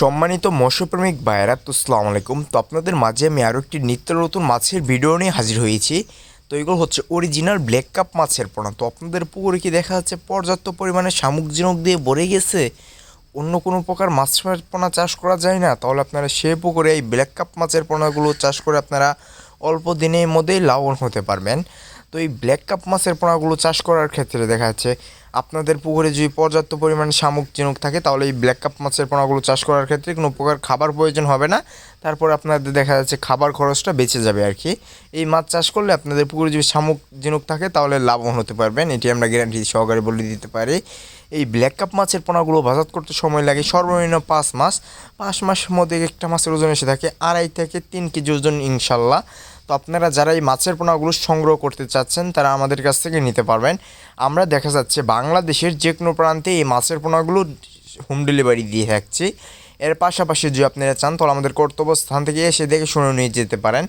সম্মানিত মৎস্যপ্রেমিক ভাইয়েরা, তো সালাম আলাইকুম। তো আপনাদের মাঝে আমি আরও একটি নিত্য নতুন মাছের ভিডিও নিয়ে হাজির হয়েছি। তো এগুলো হচ্ছে অরিজিনাল ব্ল্যাক কাপ মাছের পোনা। তো আপনাদের পুকুরে কি দেখা যাচ্ছে, পর্যাপ্ত পরিমাণে শামুক ঝিনুক দিয়ে ভরে গেছে? অন্য কোনো প্রকার মাছের পোনা চাষ করা যায় না? তাহলে আপনারা সে পুকুরে এই ব্ল্যাক কাপ মাছের পোনাগুলো চাষ করে আপনারা অল্প দিনের মধ্যেই লাভবান হতে পারবেন। তো এই ব্ল্যাক কাপ মাছের পোনাগুলো চাষ করার ক্ষেত্রে দেখা যাচ্ছে আপনাদের পুকুরে যদি পর্যাপ্ত পরিমাণে শামুক, চিনুক থাকে, তাহলে এই ব্ল্যাক কাপ মাছের পোনাগুলো চাষ করার ক্ষেত্রে কোনো প্রকার খাবার প্রয়োজন হবে না। তারপর আপনাদের দেখা যাচ্ছে খাবার খরচটা বেঁচে যাবে আর কি। এই মাছ চাষ করলে আপনাদের পুকুরে যদি শামুক জিনুক থাকে, তাহলে লাভবান হতে পারবেন। এটি আমরা গ্যারান্টি সহকারে বলে দিতে পারি। এই ব্ল্যাক কাপ মাছের পোনাগুলো বাজার করতে সময় লাগে সর্বনিম্ন পাঁচ মাস। পাঁচ মাসের মধ্যে একটা মাছের ওজন এসে থাকে আড়াই থেকে তিন কেজি ওজন ইনশাল্লাহ। তো আপনারা যারা এই মাছের পোনাগুলো সংগ্রহ করতে চাচ্ছেন, তারা আমাদের কাছ থেকে নিতে পারবেন। আমরা দেখা যাচ্ছে বাংলাদেশের যে কোনো প্রান্তে এই মাছের পোনাগুলো হোম ডেলিভারি দিয়ে থাকছি। এর পাশাপাশি যদি আপনারা চান, তাহলে আমাদের কর্তব্য স্থান থেকে এসে দেখে শুনে নিয়ে যেতে পারেন।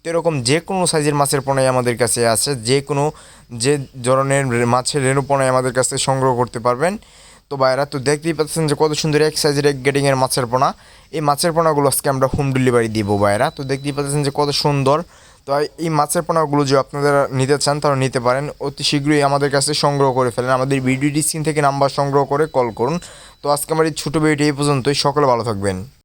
তো এরকম যে কোনো সাইজের মাছের পোনাই আমাদের কাছে আছে। যে কোনো যে ধরনের মাছের রেণু পোনাই আমাদের কাছ সংগ্রহ করতে পারবেন। তো বাইরা তো দেখতেই পাচ্ছেন যে কত সুন্দর এক সাইজের এক গেটিংয়ের মাছের পোনা। এই মাছের পোনাগুলো আজকে আমরা হোম ডেলিভারি দিব বাইরা তো দেখতেই পাচ্ছেন যে কত সুন্দর। তো এই মাছের পোনাগুলো যে আপনারা নিতে চান, তারা নিতে পারেন। অতি শীঘ্রই আমাদের কাছে সংগ্রহ করে ফেলেন। আমাদের ভিডিও স্ক্রিন থেকে নাম্বার সংগ্রহ করে কল করুন। তো আজকে আমার এই ছোটো ভিডিওটি এই পর্যন্তই। সকলে ভালো থাকবেন।